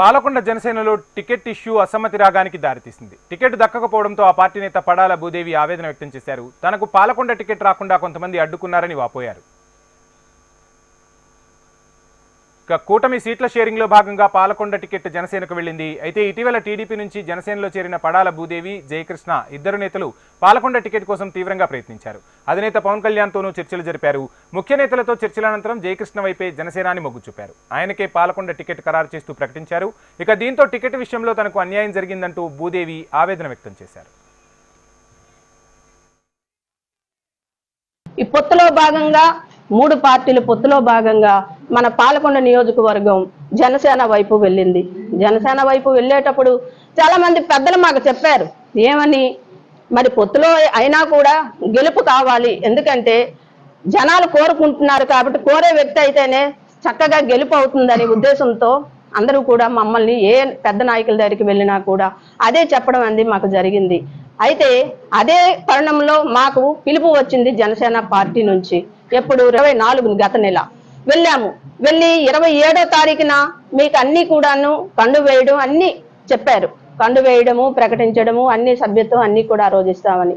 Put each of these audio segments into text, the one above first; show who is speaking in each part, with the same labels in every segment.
Speaker 1: పాలకొండ జనసేనలో ticket issue అసమ్మతి రాగానికి దారితీసింది. టికెట్ దక్కకపోవడంతో ఆ పార్టీ నేత పడాల భూదేవి ఆవేదన వ్యక్తం చేశారు. తనకు పాలకొండ టికెట్ రాకుండా కొంతమంది అడ్డుకున్నారని వాపోయారు. ఇక కూటమి సీట్ల షేరింగ్లో భాగంగా పాలకొండ టికెట్ జనసేనకు వెళ్ళింది. అయితే ఇటీవల టీడీపీ నుంచి జనసేనలో చేరిన పడాల భూదేవి జయకృష్ణ ఇద్దరు నేతలు పాలకొండ టికెట్ కోసం తీవ్రంగా ప్రయత్నించారు. అధినేత పవన్ కళ్యాణ్తోనూ చర్చలు జరిపారు. ముఖ్య నేతలతో చర్చల అనంతరం జయకృష్ణ వైపే జనసేనాని మొగ్గు చూపారు. ఆయనకే పాలకొండ టికెట్ ఖరారు చేస్తూ ప్రకటించారు. ఇక దీంతో టికెట్ విషయంలో తనకు అన్యాయం జరిగిందంటూ భూదేవి ఆవేదన వ్యక్తం చేశారు.
Speaker 2: ఈ పొత్తులో భాగంగా మూడు పార్టీలు పొత్తులో భాగంగా మన పాలకొండ నియోజకవర్గం జనసేన వైపు వెళ్ళింది. జనసేన వైపు వెళ్ళేటప్పుడు చాలా మంది పెద్దలు మాకు చెప్పారు ఏమని? మరి పొత్తులో అయినా కూడా గెలుపు కావాలి. ఎందుకంటే జనాలు కోరుకుంటున్నారు కాబట్టి కోరే వ్యక్తి అయితేనే చక్కగా గెలుపు అవుతుందనే ఉద్దేశంతో అందరూ కూడా మమ్మల్ని ఏ పెద్ద నాయకుల దగ్గరికి వెళ్ళినా కూడా అదే చెప్పడం అనేది మాకు జరిగింది. అయితే అదే తరుణంలో మాకు పిలుపు వచ్చింది జనసేన పార్టీ నుంచి. ఎప్పుడు ఇరవై నాలుగు గత నెల. వెళ్ళాము. వెళ్ళి ఇరవై ఏడో తారీఖున మీకు అన్ని కూడాను కండు వేయడం అన్ని చెప్పారు. కండు వేయడము ప్రకటించడము అన్ని సభ్యత్వం అన్ని కూడా ఆ రోజు ఇస్తామని.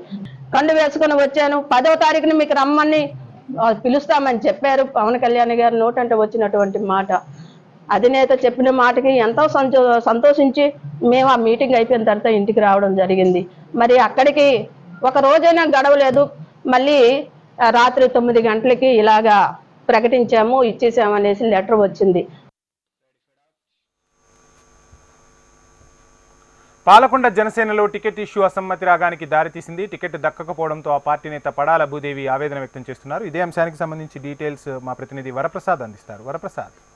Speaker 2: కండు వేసుకుని వచ్చాను. పదో తారీఖున మీకు రమ్మని పిలుస్తామని చెప్పారు పవన్ కళ్యాణ్ గారు నోటంటే వచ్చినటువంటి మాట. అధినేత చెప్పిన మాటకి ఎంతో సంతో సంతోషించి మేము ఆ మీటింగ్ అయిపోయిన తర్వాత ఇంటికి రావడం జరిగింది. మరి అక్కడికి ఒక రోజైనా గడవలేదు. మళ్ళీ రాత్రి తొమ్మిది గంటలకి ఇలాగా ప్రకటించాము ఇచ్చేసాము అనేసి లెటర్ వచ్చింది.
Speaker 1: పాలకొండ జనసేనలో టికెట్ ఇష్యూ అసమ్మతి రాగానికి దారితీసింది టికెట్ దక్కకపోవడంతో ఆ పార్టీ నేత పడాల భూదేవి ఆవేదన వ్యక్తం చేస్తున్నారు. ఇదే అంశానికి సంబంధించి డీటెయిల్స్ మా ప్రతినిధి వరప్రసాద్ అందిస్తారు. వరప్రసాద్.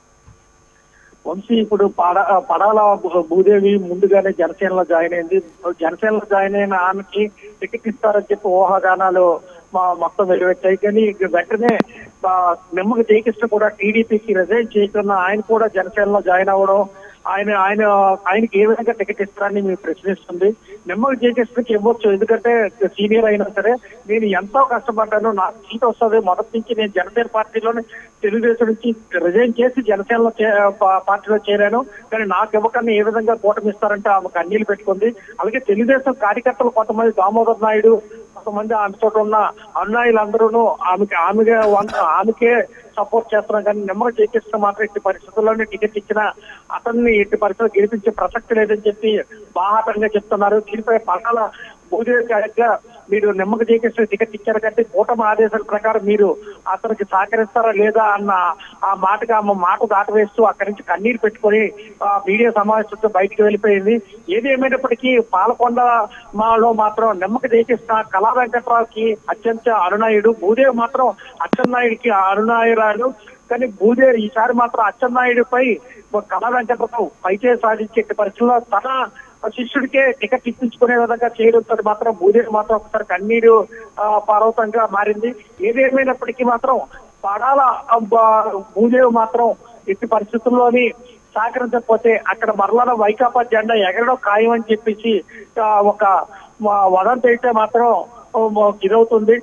Speaker 3: వంశీ ఇప్పుడు పడ పడాల భూదేవి ముందుగానే జనసేనలో జాయిన్ అయింది. జనసేనలో జాయిన్ అయిన ఆమెకి టికెట్ ఇస్తారని చెప్పి ఊహాగానాలు మా- మొత్తం వెలువెట్టాయి. కానీ వెంటనే నిమ్మక జయకృష్ణ కూడా టీడీపీకి రిజైన్ చేయకున్న ఆయన కూడా జనసేనలో జాయిన్ అవ్వడం ఆయన ఆయన ఆయనకి ఏ విధంగా టికెట్ ఇస్తారని మేము ప్రశ్నిస్తుంది. నిమ్మక జయకృష్ణకి ఇవ్వచ్చు ఎందుకంటే సీనియర్ అయినా సరే నేను ఎంతో కష్టపడ్డాను నాకు సీట్ వస్తుంది. మొదటి నుంచి నేను జనసేన పార్టీలోనే తెలుగుదేశం నుంచి రిజైన్ చేసి జనసేనలో చే- పార్టీలో చేరాను. కానీ నాకు ఇవ్వకుండా ఏ విధంగా కూటమి ఇస్తారంటే ఆమె కన్నీళ్ళు పెట్టుకుంది. అలాగే తెలుగుదేశం కార్యకర్తలు కొంతమంది దామోదర్ నాయుడు కొంతమంది ఆమె ఉన్న అన్నాయిలందరూ ఆమెకి ఆమెగా ఆమెకే సపోర్ట్ చేస్తున్నాం కానీ నెమ్మది చేకిస్తే మాత్రం ఇట్టి పరిస్థితుల్లోనే టికెట్ ఇచ్చిన అతన్ని ఎట్టి పరిస్థితులు గెలిపించే ప్రసక్తి లేదని చెప్పి బాహాటంగా చెప్తున్నారు. దీనిపై పక్కల భూదేవి మీరు నిమ్మక చేకిస్తే టికెట్ ఇచ్చారు కంటే కూటమి ఆదేశాల ప్రకారం మీరు అతనికి సహకరిస్తారా లేదా అన్న ఆ మాటగా ఆమె మాట దాటవేస్తూ అక్కడి నుంచి కన్నీరు పెట్టుకొని ఆ మీడియా సమావేశంతో బయటికి వెళ్ళిపోయింది. ఏది ఏమైనప్పటికీ పాలకొండ మాలో మాత్రం నిమ్మక చేకిస్తున్న కళా వెంకట్రావుకి అత్యంత అరుణాయుడు భూదేవి మాత్రం అచ్చెన్నాయుడికి అరుణాయురాలు. కానీ భూదేవి ఈసారి మాత్రం అచ్చెన్నాయుడిపై కళా వెంకట్రావు పైచే సాధించే పరిస్థితుల్లో తన శిష్యుడికే టికెట్ ఇప్పించుకునే విధంగా చేయడంతో మాత్రం భూదేవి మాత్రం ఒకసారి కన్నీరు ఆ, పర్వతంగా మారింది. ఏదేమైనప్పటికీ మాత్రం పడాల భూదేవి మాత్రం ఎట్టి పరిస్థితుల్లోని సహకరించకపోతే అక్కడ మరలా వైకాపా జెండా ఎగరడం ఖాయం అని చెప్పేసి ఒక మ- వదంతి అయితే మాత్రం ఇదవుతుంది.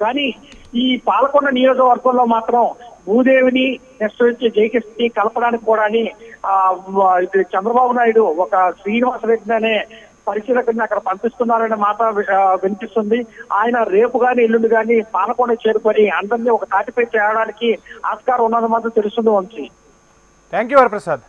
Speaker 3: కానీ ఈ పాలకొండ నియోజకవర్గంలో మాత్రం భూదేవిని నెక్స్ట్ వచ్చి జయకృష్ణని కలపడానికి కూడా అని ఇది చంద్రబాబు నాయుడు ఒక శ్రీనివాస రెడ్డి అనే పరిశీలకుని అక్కడ పంపిస్తున్నారనే మాట వినిపిస్తుంది. ఆయన రేపు గాని ఎల్లుండి గాని పాలకొండ చేరుకొని అందరినీ ఒక తాటిపై చేయడానికి ఆస్కారం ఉన్నది మాత్రం తెలుస్తుంది వంశీ.
Speaker 1: Thank you Varaprasad.